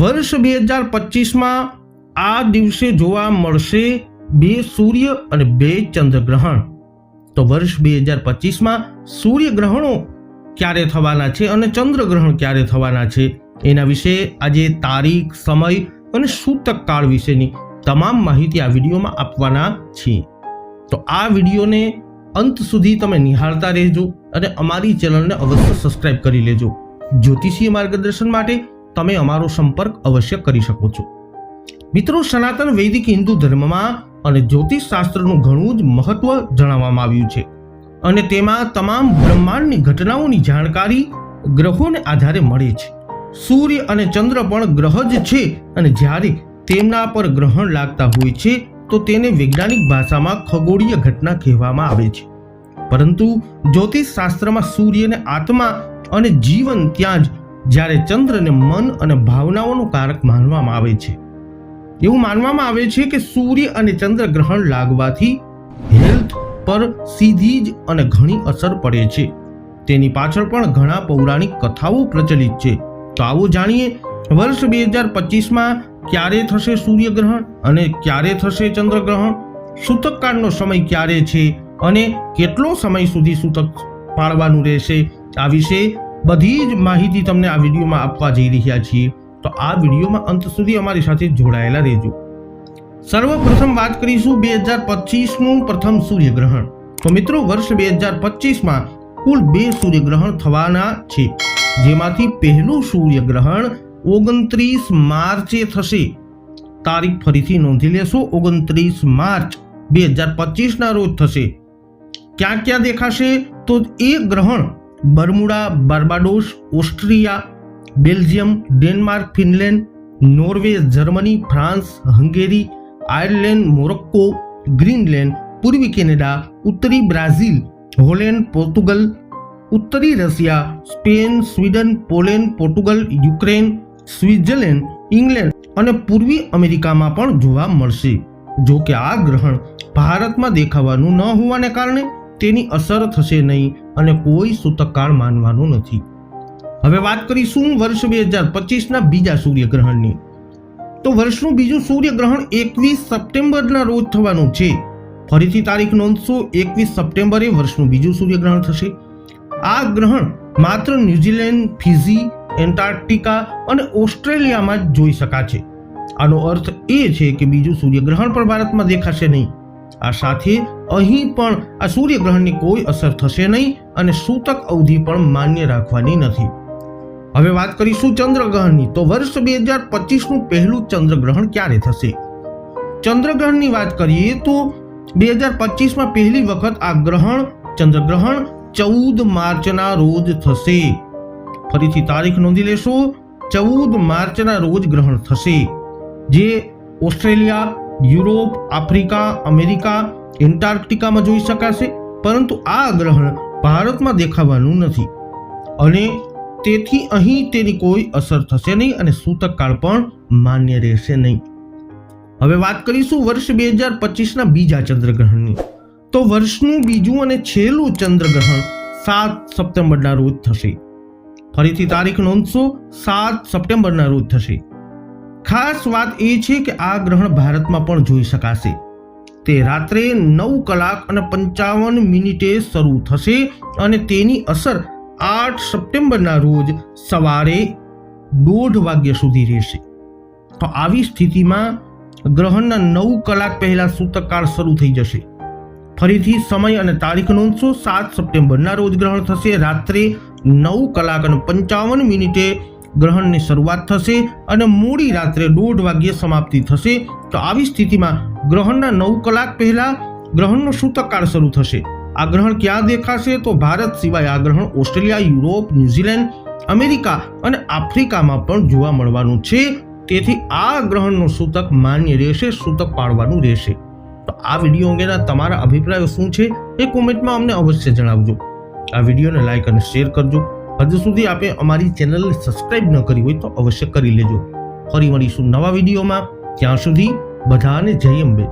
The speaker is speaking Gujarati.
વર્ષ બે હજાર પચીસમાં આ દિવસે જોવા મળશે બે સૂર્ય અને બે ચંદ્રગ્રહણ. તો વર્ષ બે હજાર પચીસમાં સૂર્યગ્રહણો ક્યારે થવાના છે અને ચંદ્રગ્રહણ ક્યારે થવાના છે? એના વિશે આજે તારીખ, સમય અને સૂતક કાળ વિશેની તમામ માહિતી આ વિડીયોમાં આપવાના છીએ. તો આ વિડીયોને અંત સુધી તમે નિહાળતા રહેજો અને અમારી ચેનલને અવશ્ય સબસ્ક્રાઇબ કરી લેજો. જ્યોતિષીય માર્ગદર્શન માટે તમે અમારો સંપર્ક અવશ્ય કરી શકો છો. મિત્રો, સનાતન વૈદિક હિન્દુ ધર્મમાં અને જ્યોતિષ શાસ્ત્રનું ઘણું જ મહત્વ જણાવવામાં આવ્યું છે. અને તેમાં તમામ બ્રહ્માંડની ઘટનાઓની જાણકારી ગ્રહોને આધારે મળે છે. સૂર્ય અને ચંદ્ર પણ ગ્રહ જ છે અને જ્યારે તેમના પર ગ્રહણ લાગતા હોય છે, તો તેને વૈજ્ઞાનિક ભાષામાં ખગોળીય ઘટના કહેવામાં આવે છે. પરંતુ જ્યોતિષ શાસ્ત્રમાં સૂર્યને આત્મા અને જીવન ત્યાં જ જ્યારે ચંદ્રને મન અને ભાવનાઓનું કારક માનવામાં આવે છે. એવું માનવામાં આવે છે કે સૂર્ય અને ચંદ્ર ગ્રહણ લાગવાથી હેલ્થ પર સીધી જ અને ઘણી અસર પડે છે. તેની પાછળ પણ ઘણા પૌરાણિક કથાઓ પ્રચલિત છે. તો આવો જાણીએ, વર્ષ બે હજાર પચીસમાં ક્યારે થશે સૂર્યગ્રહણ અને ક્યારે થશે ચંદ્રગ્રહણ સૂતકકાળનો સમય ક્યારે છે અને કેટલો સમય સુધી સૂતક પાળવાનું રહેશે? આ વિશે બધી જ માહિતી તમને આ વિડીયોમાં આપવા જઈ રહ્યા છીએ. તો આ વિડીયોમાં અંત સુધી અમારી સાથે જોડાયેલા રહેજો. સર્વપ્રથમ વાત કરીશું બે હજાર પચીસનું પ્રથમ સૂર્યગ્રહણ. તો મિત્રો, વર્ષ બે હજાર પચીસમાં કુલ બે સૂર્યગ્રહણ થવાના છે. જેમાંથી પહેલું સૂર્યગ્રહણ ઓગણત્રીસ માર્ચે થશે. તારીખ ફરીથી નોંધી લેશો, ઓગણત્રીસ માર્ચ બે હજાર પચીસના રોજ થશે. ક્યાં ક્યાં દેખાશે? તો એ ગ્રહણ Bermuda, Barbados, Austria, Belgium, Denmark, Finland, Norway, Germany, France, Hungary, Ireland, Morocco, Greenland, પૂર્વી કેનેડા, ઉત્તરી બ્રાઝિલ, હોલેન્ડ, પોર્તુગલ, ઉત્તરી Russia, Spain, Sweden, Poland Portugal Ukraine, Switzerland, England અને પૂર્વી અમેરિકામાં પણ જોવા મળશે. જો કે આ ગ્રહણ ભારતમાં દેખાવાનું ન હોવાને કારણે તેની અસર થશે નહીં અને કોઈ સૂતકકાળ માનવાનું નથી. હવે વાત કરીશું વર્ષ બે હજાર પચીસના બીજા સૂર્યગ્રહણની. તો વર્ષનું બીજું સૂર્યગ્રહણ એકવીસ સપ્ટેમ્બરના રોજ થવાનું છે. ફરીથી તારીખ નોંધશો, એકવીસ સપ્ટેમ્બરે વર્ષનું બીજું સૂર્યગ્રહણ થશે. આ ગ્રહણ માત્ર ન્યુઝીલેન્ડ ફિઝી એન્ટાર્કટિકા અને ઓસ્ટ્રેલિયામાં જ જોઈ શકાશે. આનો અર્થ એ છે કે બીજું સૂર્યગ્રહણ પણ ભારતમાં દેખાશે નહીં. આ સાથે અહીં પણ આ સૂર્યગ્રહણની કોઈ અસર થશે નહીં અને સૂતક અવધિ પણ માન્ય રાખવાની નથી. હવે વાત કરીશું ચંદ્રગ્રહણની. તો વર્ષ બે હજાર પચીસનું પહેલું ચંદ્રગ્રહણ ક્યારે થશે? ચંદ્રગ્રહણની વાત કરીએ તો બે હજાર પચીસમાં પહેલી વખત આ ગ્રહણ, ચંદ્રગ્રહણ ચૌદ માર્ચના રોજ થશે. ફરીથી તારીખ નોંધી લેશો. ચૌદ માર્ચના રોજ ગ્રહણ થશે. જે ઓસ્ટ્રેલિયા યુરોપ, આફ્રિકા, અમેરિકા, એન્ટાર્કટિકામાં જોઈ શકાશે, પરંતુ આ ગ્રહણ ભારતમાં દેખાવાનું નથી. અને તેથી અહીં તેની કોઈ અસર થશે નહીં અને સૂતકકાળ પણ માન્ય રહેશે નહીં. હવે વાત કરીશું વર્ષ બે હજાર પચીસના બીજા ચંદ્રગ્રહણની. તો વર્ષનું બીજું અને છેલ્લું ચંદ્રગ્રહણ સાત સપ્ટેમ્બરના રોજ થશે. ફરીથી તારીખ નોંધશો, સાત સપ્ટેમ્બરના રોજ થશે. ખાસ વાત એ છે કે આ ગ્રહણ ભારતમાં પણ જોઈ શકાશે. તે રાત્રે નવ કલાક અને પંચાવન મિનિટે શરૂ થશે અને તેની અસર આઠ સપ્ટેમ્બરના રોજ સવારે દોઢ વાગ્યા સુધી રહેશે. તો આવી સ્થિતિમાં ગ્રહણના નવ કલાક પહેલા સૂતકકાળ શરૂ થઈ જશે. ફરીથી સમય અને તારીખ નોંધશો, સાત સપ્ટેમ્બરના રોજ ગ્રહણ થશે. રાત્રે નવ કલાક અને પંચાવન મિનિટે ગ્રહણની શરૂઆત થશે અને મોડી રાત્રે દોઢ વાગ્યે સમાપ્તિ થશે. તો આવી સ્થિતિમાં ગ્રહણના નવ કલાક પહેલા ગ્રહણનો સૂતકકાળ શરૂ થશે. આ ગ્રહણ ક્યાં દેખાશે? તો ભારત સિવાય આ ગ્રહણ ઓસ્ટ્રેલિયા, યુરોપ, ન્યૂઝીલેન્ડ, અમેરિકા અને આફ્રિકામાં પણ જોવા મળવાનું છે. તેથી આ ગ્રહણનો સૂતક માન્ય રહેશે, સૂતક પાડવાનું રહેશે. તો આ વીડિયો અંગેના તમારા અભિપ્રાયો શું છે? એ કોમેન્ટમાં અમને અવશ્ય જણાવજો. આ વિડીયોને લાઈક અને શેર કરજો. હજુ સુધી આપે અમારી ચેનલને સબસ્ક્રાઇબ ન કરી હોય તો અવશ્ય કરી લેજો. ફરી મળીશું નવા વિડીયોમાં. ત્યાં સુધી બધાને જય અંબે.